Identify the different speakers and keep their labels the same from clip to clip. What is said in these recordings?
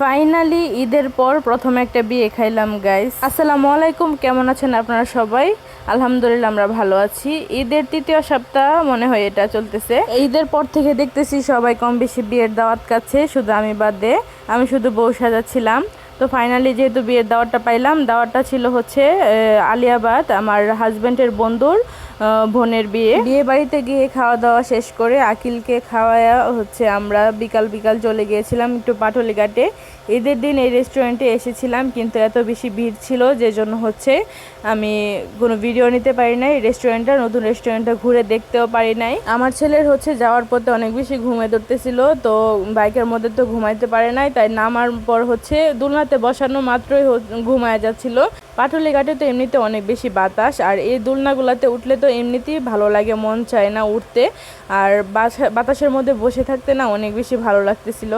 Speaker 1: Finally ঈদের পর প্রথম একটা বিয়ে খাইলাম গাইস আসসালামু আলাইকুম, কেমন আছেন আপনারা সবাই? আলহামদুলিল্লাহ, আমরা ভালো আছি। ঈদের তৃতীয় সপ্তাহ, মনে হয় এটা চলতেছে। ঈদের পর থেকে দেখতেছি সবাই কম বেশি বিয়ের দাওয়াত কাছে শুধু আমি বাদে, আমি শুধু বউ সাজাচ্ছিলাম। তো ফাইনালি যেহেতু বিয়ের দাওয়াতটা পাইলাম, দাওয়াতটা ছিল হচ্ছে আলিয়াবাদ আমার হাজব্যান্ডের বন্ধুর বোনের বিয়ে। বিয়ে বাড়িতে গিয়ে খাওয়া দাওয়া শেষ করে আকিলকে খাওয়ায়া হচ্ছে আমরা বিকাল বিকাল চলে গিয়েছিলাম একটু পাটলি ঘাটে ঈদের দিন এই রেস্টুরেন্টে এসেছিলাম, কিন্তু এত বেশি ভিড় ছিল যে জন্য হচ্ছে আমি কোনো ভিডিও নিতে পারি নাই রেস্টুরেন্টটা নতুন রেস্টুরেন্টটা ঘুরে দেখতেও পারি নাই। আমার ছেলের হচ্ছে যাওয়ার পথে অনেক বেশি ঘুমে ধরতেছিল, তো বাইকের মধ্যে তো ঘুমাইতে পারে নাই, তাই নামার পর হচ্ছে দোলনাতে বসানো মাত্রই ঘুমায় যাচ্ছিল। পাটুলি ঘাটে তো এমনিতে অনেক বেশি বাতাস, আর এই দোলনাগুলাতে উঠলে তো এমনিতেই ভালো লাগে, মন চায় না উঠতে। আর বাতাসের মধ্যে বসে থাকতে না অনেক বেশি ভালো লাগতেছিল।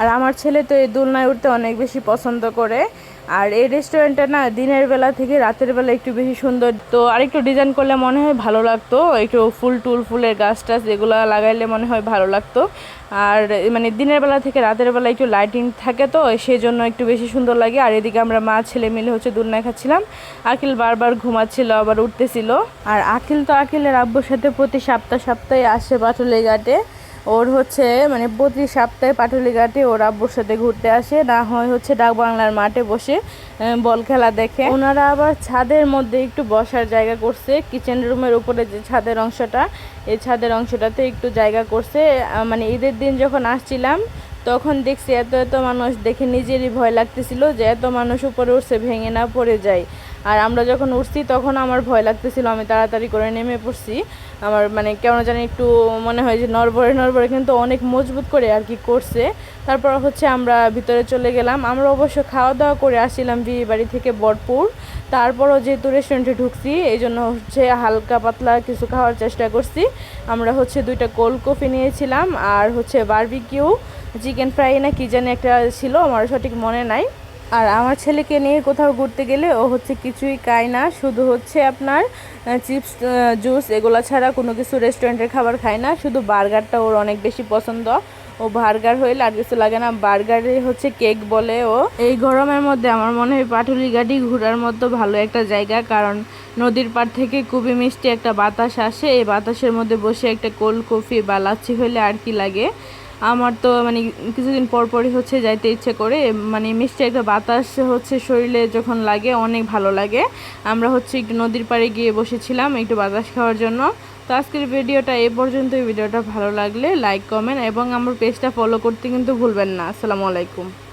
Speaker 1: আর আমার ছেলে তো এই দোলনায় উঠতে অনেক বেশি পছন্দ করে। আর এই রেস্টুরেন্টটা না দিনের বেলা থেকে রাতের বেলা একটু বেশি সুন্দর। তো আরেকটু ডিজাইন করলে মনে হয় ভালো লাগতো। একটু ফুল টুল, ফুলের গাছ টাছ এগুলো লাগাইলে মনে হয় ভালো লাগতো। আর মানে দিনের বেলা থেকে রাতের বেলা একটু লাইটিং থাকে তো সেই জন্য একটু বেশি সুন্দর লাগে। আর এদিকে আমরা মা, ছেলে মিলে হচ্ছে দোলনায় খাচ্ছিলাম। আখিল বারবার ঘুমাচ্ছিল, আবার উঠতেছিল। আর আখিল তো আখিলের আব্বুর সাথে প্রতি সপ্তাহ সপ্তাহে আসে পাটুলি ঘাটে ওর হচ্ছে মানে প্রতি সপ্তাহে পাটুলি ঘাটে ওর আব্বুর সাথে ঘুরতে আসে, না হয় হচ্ছে ডাক বাংলার মাঠে বসে বল খেলা দেখে। ওনারা আবার ছাদের মধ্যে একটু বসার জায়গা করছে কিচেন রুমের উপরে যে ছাদের অংশটা, এই ছাদের অংশটাতে একটু জায়গা করছে। মানে ঈদের দিন যখন আসছিলাম, তখন দেখছি এত এত মানুষ দেখে নিজেরই ভয় লাগতেছিল যে এত মানুষ উপরে উঠছে, ভেঙে না পড়ে যায়। আর আমরা যখন উঠছি, তখন আমার ভয় লাগতেছিল। আমি তাড়াতাড়ি করে নেমে পড়ছি। আমার মানে কেমন জানি একটু মনে হয় যে নরবরে নরবরে কিন্তু অনেক মজবুত করে আর কি করছে। তারপর হচ্ছে আমরা ভিতরে চলে গেলাম। আমরা অবশ্য খাওয়া দাওয়া করে আসছিলাম বিয়ে বাড়ি থেকে বরপুর। তারপরও যেহেতু রেস্টুরেন্টে ঢুকছি এই জন্য হচ্ছে হালকা পাতলা কিছু খাওয়ার চেষ্টা করছি। আমরা হচ্ছে দুইটা কোল্ড কফি নিয়েছিলাম আর হচ্ছে বারবিকিউ চিকেন ফ্রাই না কি জানি একটা ছিল, আমার সঠিক মনে নাই। আর আমার ছেলেকে নিয়ে কোথাও ঘুরতে গেলে ও হচ্ছে কিছুই খায় না, শুধু হচ্ছে আপনার চিপস জুস এগুলো ছাড়া কোনো কিছু রেস্টুরেন্টের খাবার খায় না, শুধু বার্গারটা ওর অনেক বেশি পছন্দ। ও বার্গার হইলে আর কিছু লাগে না, বার্গারে হচ্ছে কেক বলে ও। এই গরমের মধ্যে আমার মনে হয় পাটুলি গাড়ি ঘোরার মতো ভালো একটা জায়গা, কারণ নদীর পাড় থেকে খুবই মিষ্টি একটা বাতাস আসে, এই বাতাসের মধ্যে বসে একটা কোল্ড কফি বা লাচ্ছি হইলে আর কি লাগে। আমার তো মানে কিছুদিন পর পরই হচ্ছে যাইতে ইচ্ছে করে মানে মিষ্টি একটা বাতাস হচ্ছে শরীরে যখন লাগে, অনেক ভালো লাগে। আমরা হচ্ছে একটু নদীর পাড়ে গিয়ে বসেছিলাম একটু বাতাস খাওয়ার জন্য। তো আজকের ভিডিওটা এ পর্যন্ত ভিডিওটা ভালো লাগলে লাইক কমেন্ট এবং আমার পেজটা ফলো করতে কিন্তু ভুলবেন না। আসসালামু আলাইকুম।